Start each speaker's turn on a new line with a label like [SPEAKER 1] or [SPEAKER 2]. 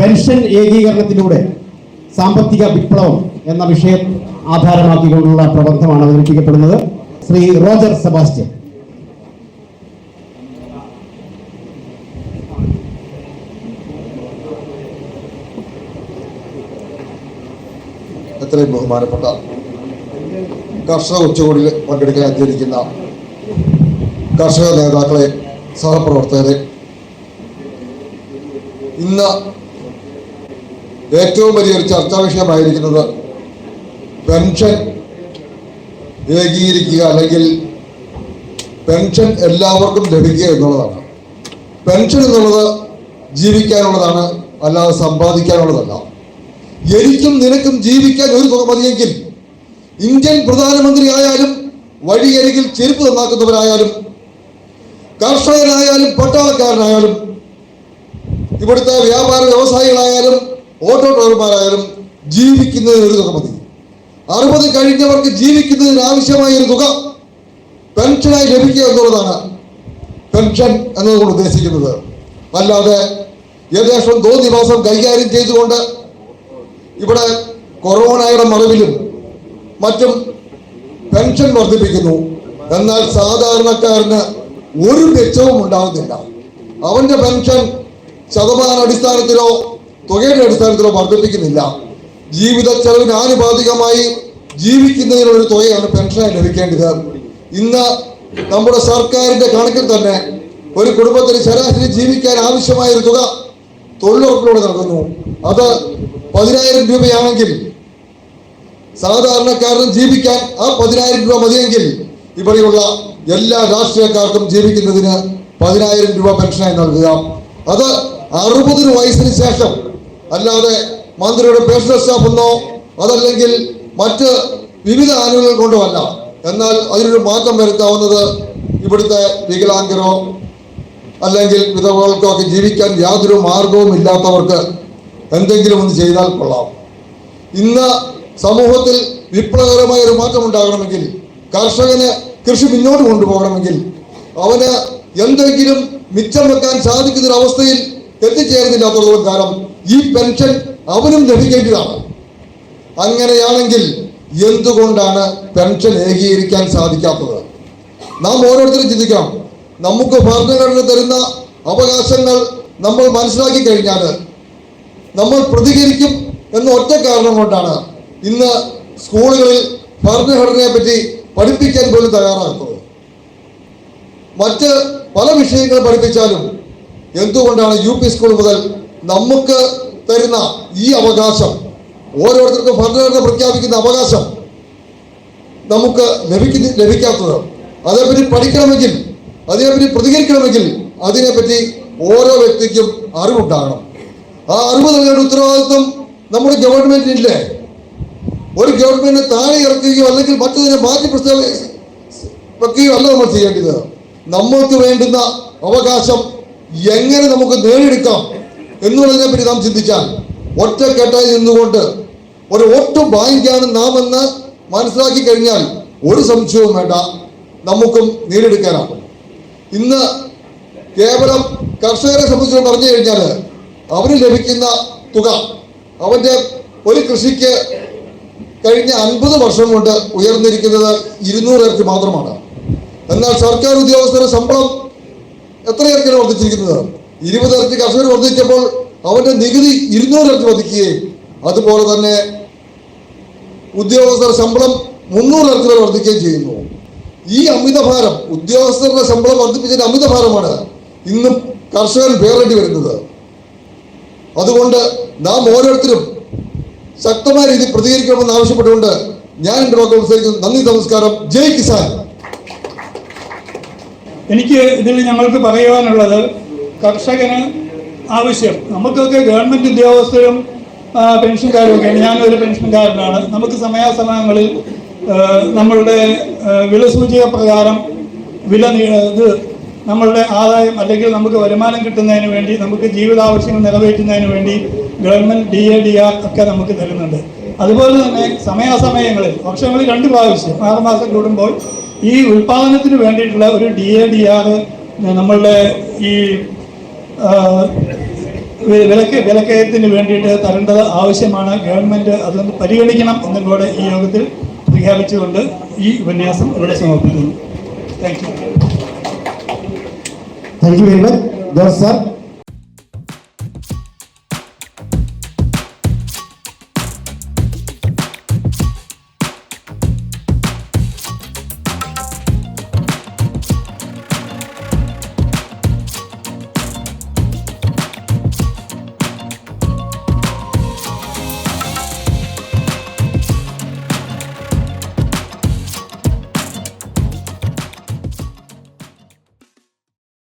[SPEAKER 1] Pension ഏകീകരണത്തിലൂടെ സാമ്പത്തിക വിപ്ലവം എന്ന വിഷയം ആധാരമാക്കിക്കൊണ്ടുള്ള പ്രബന്ധമാണ് അവതരിപ്പിക്കപ്പെടുന്നത്. Shri Roger Sebastian.
[SPEAKER 2] എത്രയും ബഹുമാനപ്പെട്ട കർഷക ഉച്ചകോടിയിൽ പങ്കെടുക്കാൻ എത്തിയിരിക്കുന്ന കർഷക നേതാക്കളെ സഹപ്രവർത്തകരെ ഇന്ന് ഏറ്റവും വലിയൊരു ചർച്ചാ വിഷയമായിരിക്കുന്നത് പെൻഷൻ ഏകീകരിക്കുക അല്ലെങ്കിൽ പെൻഷൻ എല്ലാവർക്കും ലഭിക്കുക എന്നുള്ളതാണ്. പെൻഷൻ എന്നുള്ളത് ജീവിക്കാനുള്ളതാണ് അല്ലാതെ സമ്പാദിക്കാനുള്ളതല്ല. എനിക്കും നിനക്കും ജീവിക്കാൻ ഒരു തുക മതിയെങ്കിൽ ഇന്ത്യൻ പ്രധാനമന്ത്രി ആയാലും വഴിയരികിൽ ചെരുപ്പ് നന്നാക്കുന്നവരായാലും കർഷകനായാലും പട്ടാളക്കാരനായാലും ഇവിടുത്തെ വ്യാപാര വ്യവസായികളായാലും ഓട്ടോ ഡ്രൈവർമാരായാലും ജീവിക്കുന്നതിന് ഒരു തുക മതി. അറുപത് കഴിഞ്ഞവർക്ക് ജീവിക്കുന്നതിന് ആവശ്യമായ ഒരു തുക പെൻഷനായി ലഭിക്കുക എന്നുള്ളതാണ് പെൻഷൻ എന്നതുകൊണ്ട് ഉദ്ദേശിക്കുന്നത്. അല്ലാതെ ഏകദേശം ദിവസം കൈകാര്യം ചെയ്തുകൊണ്ട് ഇവിടെ കൊറോണയുടെ മറവിലും മറ്റും പെൻഷൻ വർദ്ധിപ്പിക്കുന്നു. എന്നാൽ സാധാരണക്കാരന് ഒരു മെച്ചവും ഉണ്ടാകുന്നില്ല അവന്റെ പെൻഷൻ ശതമാന അടിസ്ഥാനത്തിലോ തുകയുടെ അടിസ്ഥാനത്തിലോ വർദ്ധിപ്പിക്കുന്നില്ല. ജീവിത ചെലവിന് ആനുപാതികമായി ജീവിക്കുന്നതിനുള്ള ഒരു തുകയാണ് പെൻഷനായി ലഭിക്കേണ്ടത്. ഇന്ന് നമ്മുടെ സർക്കാരിന്റെ കണക്കിൽ തന്നെ ഒരു കുടുംബത്തിന് ശരാശരി ജീവിക്കാൻ ആവശ്യമായ ഒരു തുക തൊഴിലുറപ്പിലൂടെ നൽകുന്നു. അത് പതിനായിരം രൂപയാണെങ്കിൽ സാധാരണക്കാരനും ജീവിക്കാൻ ആ പതിനായിരം രൂപ മതിയെങ്കിൽ ഇവിടെയുള്ള എല്ലാ രാഷ്ട്രീയക്കാർക്കും ജീവിക്കുന്നതിന് പതിനായിരം രൂപ പെൻഷനായി നൽകുക. അത് അറുപതിന് വയസ്സിന് ശേഷം അല്ലാതെ മന്ത്രിയുടെ പേഴ്സണൽ സ്റ്റാഫ് ഉണ്ടോ അതല്ലെങ്കിൽ മറ്റ് വിവിധ ആനുകൾ കൊണ്ടുമല്ല. എന്നാൽ അതിനൊരു മാറ്റം വരുത്താവുന്നത് ഇവിടുത്തെ വികലാംഗരോ അല്ലെങ്കിൽ വിധവകൾക്കോ ഒക്കെ ജീവിക്കാൻ യാതൊരു മാർഗവും ഇല്ലാത്തവർക്ക് എന്തെങ്കിലും ഒന്ന് ചെയ്താൽ കൊള്ളാം. ഇന്ന് സമൂഹത്തിൽ വിപ്ലവകരമായ ഒരു മാറ്റം ഉണ്ടാകണമെങ്കിൽ കർഷകന് കൃഷി മുന്നോട്ട് കൊണ്ടുപോകണമെങ്കിൽ അവന് എന്തെങ്കിലും മിച്ചം വെക്കാൻ സാധിക്കുന്ന ഒരു അവസ്ഥയിൽ എത്തിച്ചേരുന്നില്ലാത്തതുകൊണ്ട് കാലം ഈ പെൻഷൻ അവനും ലഭിക്കേണ്ടതാണ്. അങ്ങനെയാണെങ്കിൽ എന്തുകൊണ്ടാണ് പെൻഷൻ ഏകീകരിക്കാൻ സാധിക്കാത്തത്? നാം ഓരോരുത്തരും ചിന്തിക്കണം. നമുക്ക് ഭരണഘടന തരുന്ന അവകാശങ്ങൾ നമ്മൾ മനസ്സിലാക്കി കഴിഞ്ഞാൽ നമ്മൾ പ്രതികരിക്കും എന്ന ഒറ്റ കാരണം കൊണ്ടാണ് ഇന്ന് സ്കൂളുകളിൽ ഭരണഘടനയെ പറ്റി പഠിപ്പിക്കാൻ പോലും തയ്യാറാക്കുന്നത് മറ്റ് പല വിഷയങ്ങൾ പഠിപ്പിച്ചാലും എന്തുകൊണ്ടാണ് യു പി സ്കൂൾ മുതൽ നമുക്ക് തരുന്ന ഈ അവകാശം ഓരോരുത്തർക്കും ഭരണഘടന പ്രഖ്യാപിക്കുന്ന അവകാശം നമുക്ക് ലഭിക്കുന്ന ലഭിക്കാത്തത്. അതേപ്പറ്റി പഠിക്കണമെങ്കിൽ അതിനെപ്പറ്റി പ്രതികരിക്കണമെങ്കിൽ അതിനെപ്പറ്റി ഓരോ വ്യക്തിക്കും അറിവുണ്ടാകണം. ആ അറിവ് നൽകേണ്ട ഉത്തരവാദിത്വം നമ്മുടെ ഗവൺമെന്റിനില്ലേ? ഒരു ഗവൺമെന്റിനെ താഴെ ഇറക്കുകയോ അല്ലെങ്കിൽ മറ്റതിനെ മാറ്റി പ്രസ്താവ വെക്കുകയോ അല്ല നമ്മൾ ചെയ്യേണ്ടത്. നമുക്ക് വേണ്ടുന്ന അവകാശം എങ്ങനെ നമുക്ക് നേടിയെടുക്കാം? എന്നുള്ളതിനെ പിന്നെ നാം ചിന്തിച്ചാൽ ഒറ്റക്കെട്ടായി നിന്നുകൊണ്ട് ഒരു ഒട്ടും ബാങ്കാണ് നാം എന്ന് മനസ്സിലാക്കി കഴിഞ്ഞാൽ ഒരു സംശയവും വേണ്ട. നമുക്കും നേടിയെടുക്കാനാകും. ഇന്ന് കേവലം കർഷകരെ സംബന്ധിച്ച് പറഞ്ഞു കഴിഞ്ഞാൽ അവന് ലഭിക്കുന്ന തുക അവന്റെ ഒരു കൃഷിക്ക് കഴിഞ്ഞ അൻപത് വർഷം കൊണ്ട് ഉയർന്നിരിക്കുന്നത് ഇരുന്നൂറ് പേർക്ക് മാത്രമാണ്. എന്നാൽ സർക്കാർ ഉദ്യോഗസ്ഥരുടെ ശമ്പളം എത്ര ഇരട്ടിയാണ് വർദ്ധിച്ചിരിക്കുന്നത്? ഇരുപത് ഇരട്ടി കർഷകർ വർദ്ധിച്ചപ്പോൾ അവന്റെ നികുതി ഇരുന്നൂറ് ഇരട്ടി വർദ്ധിക്കുകയും. അതുപോലെ തന്നെ ഉദ്യോഗസ്ഥരുടെ ശമ്പളം മുന്നൂറ് ഇരട്ടി വരെ വർദ്ധിക്കുകയും ചെയ്യുന്നു. ഈ അമിതഭാരം ഉദ്യോഗസ്ഥരുടെ ശമ്പളം വർദ്ധിപ്പിച്ചതിന്റെ അമിതഭാരമാണ് ഇന്നും കർഷകൻ പേറേണ്ടി വരുന്നത്. അതുകൊണ്ട് നാം ഓരോരുത്തരും ശക്തമായ രീതിയിൽ പ്രതികരിക്കണമെന്ന് ആവശ്യപ്പെട്ടുകൊണ്ട് ഞാൻ എന്റെ സംസാരിക്കുന്നു നന്ദി നമസ്കാരം. ജയ് കിസാൻ.
[SPEAKER 3] എനിക്ക് ഇതിൽ ഞങ്ങൾക്ക് പറയുവാനുള്ളത് കർഷകന് ആവശ്യം. നമുക്കൊക്കെ ഗവൺമെന്റ് ഉദ്യോഗസ്ഥരും പെൻഷൻകാരും ഒക്കെയാണ് ഞാനൊരു പെൻഷൻകാരനാണ്. നമുക്ക് സമയാസമയങ്ങളിൽ നമ്മളുടെ വിലസൂചിക പ്രകാരം വില ഇത് നമ്മളുടെ ആദായം അല്ലെങ്കിൽ നമുക്ക് വരുമാനം കിട്ടുന്നതിന് വേണ്ടി നമുക്ക് ജീവിതാവശ്യങ്ങൾ നിറവേറ്റുന്നതിന് വേണ്ടി government D A D R ഒക്കെ നമുക്ക് തരുന്നുണ്ട്. അതുപോലെ തന്നെ സമയാസമയങ്ങളിൽ വർഷങ്ങളിൽ രണ്ട് പ്രാവശ്യം ആറ് മാസം കൂടുമ്പോൾ ഈ ഉൽപ്പാദനത്തിന് വേണ്ടിയിട്ടുള്ള ഒരു ഡി എ ഡി ആർ നമ്മളുടെ ഈ വിലക്ക് വിലക്കയത്തിന് വേണ്ടിയിട്ട് തരേണ്ടത് ആവശ്യമാണ്. ഗവൺമെന്റ് അതൊന്ന് പരിഗണിക്കണം എന്നും കൂടെ ഈ യോഗത്തിൽ പ്രഖ്യാപിച്ചുകൊണ്ട് ഈ ഉപന്യാസം ഇവിടെ സമർപ്പിക്കുന്നു thank you
[SPEAKER 1] thank you very much sir